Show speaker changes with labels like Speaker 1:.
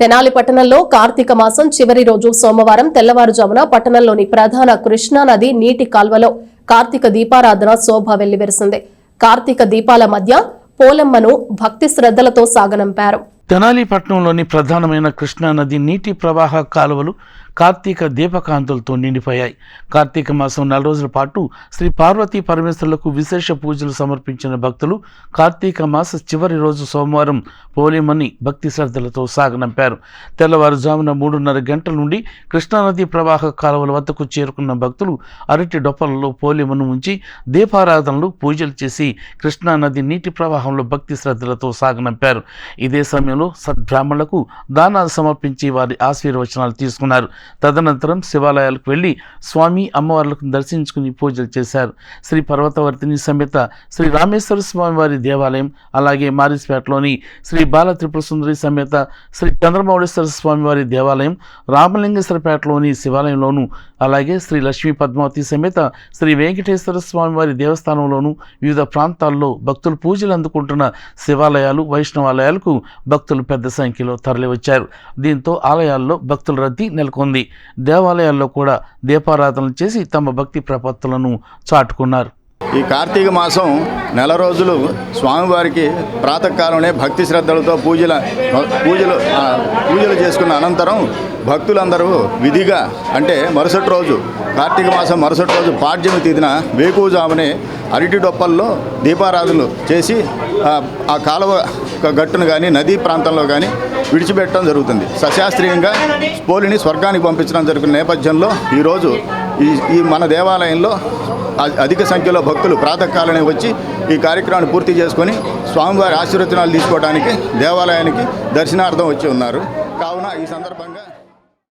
Speaker 1: తెనాలి పట్టణంలో కార్తీక మాసం చివరి రోజు సోమవారం తెల్లవారుజామున పట్టణంలోని ప్రధాన కృష్ణానది నీటి కాల్వలో కార్తీక దీపారాధన శోభ వెల్లివిరిసింది. కార్తీక దీపాల మధ్య పోలమ్మను భక్తి శ్రద్ధలతో సాగనంపారు.
Speaker 2: తెనాలి పట్టణంలోని ప్రధానమైన కృష్ణానది నీటి ప్రవాహ కాలువలు కార్తీక దీపకాంతులతో నిండిపోయాయి. కార్తీక మాసం నెల రోజుల పాటు శ్రీ పార్వతీ పరమేశ్వరులకు విశేష పూజలు సమర్పించిన భక్తులు కార్తీక మాస చివరి రోజు సోమవారం పోలేమని భక్తి శ్రద్ధలతో సాగనంపారు. తెల్లవారుజామున మూడున్నర గంటల నుండి కృష్ణానది ప్రవాహ కాలువల వద్దకు చేరుకున్న భక్తులు అరటి డొప్పలలో పోలేమను ఉంచి దీపారాధనలు పూజలు చేసి కృష్ణానది నీటి ప్రవాహంలో భక్తి శ్రద్ధలతో సాగనంపారు. ఇదే సమయంలో సద్బ్రాహ్మణులకు దానాలు సమర్పించి వారి ఆశీర్వచనాలు తీసుకున్నారు. తదనంతరం శివాలయాలకు వెళ్ళి స్వామి అమ్మవార్లకు దర్శించుకుని పూజలు చేశారు. శ్రీ పర్వతవర్తిని సమేత శ్రీ రామేశ్వర స్వామి వారి దేవాలయం అలాగే మారిస్పేటలోని శ్రీ బాల త్రిపుర సుందరి సమేత శ్రీ చంద్రమౌళేశ్వర స్వామి వారి దేవాలయం రామలింగేశ్వరపేటలోని శివాలయంలోను అలాగే శ్రీ లక్ష్మీ పద్మావతి సమేత శ్రీ వెంకటేశ్వర స్వామి వారి దేవస్థానంలోను వివిధ ప్రాంతాల్లో భక్తులు పూజలు అందుకుంటున్న శివాలయాలు వైష్ణవాలయాలకు భక్తులు పెద్ద సంఖ్యలో తరలివచ్చారు. దీంతో ఆలయాల్లో భక్తుల రద్దీ నెలకొంది. దేవాలయాల్లో కూడా దీపారాధనలు చేసి తమ భక్తి ప్రపత్తులను చాటుకున్నారు.
Speaker 3: ఈ కార్తీక మాసం నెల రోజులు స్వామివారికి ప్రాతకాలంలో భక్తి శ్రద్ధలతో పూజల పూజలు పూజలు చేసుకున్న అనంతరం భక్తులందరూ విధిగా అంటే మరుసటి రోజు కార్తీక మాసం మరుసటి రోజు పాడ్యమి తీదిన వేకువజామునే అరటి డొప్పల్లో దీపారాధనలు చేసి ఆ, కాలువ గట్టును కానీ నదీ ప్రాంతంలో కానీ విడిచిపెట్టడం జరుగుతుంది. సశాస్త్రీయంగా పోలిని స్వర్గానికి పంపించడం జరుగుతున్న నేపథ్యంలో ఈరోజు ఈ ఈ మన దేవాలయంలో అ- అధిక సంఖ్యలో భక్తులు ప్రాతకాలనే వచ్చి ఈ కార్యక్రమాన్ని పూర్తి చేసుకొని స్వామివారి ఆశీర్వచనాలు తీసుకోవడానికి దేవాలయానికి దర్శనార్థం వచ్చి ఉన్నారు. కావున ఈ సందర్భంగా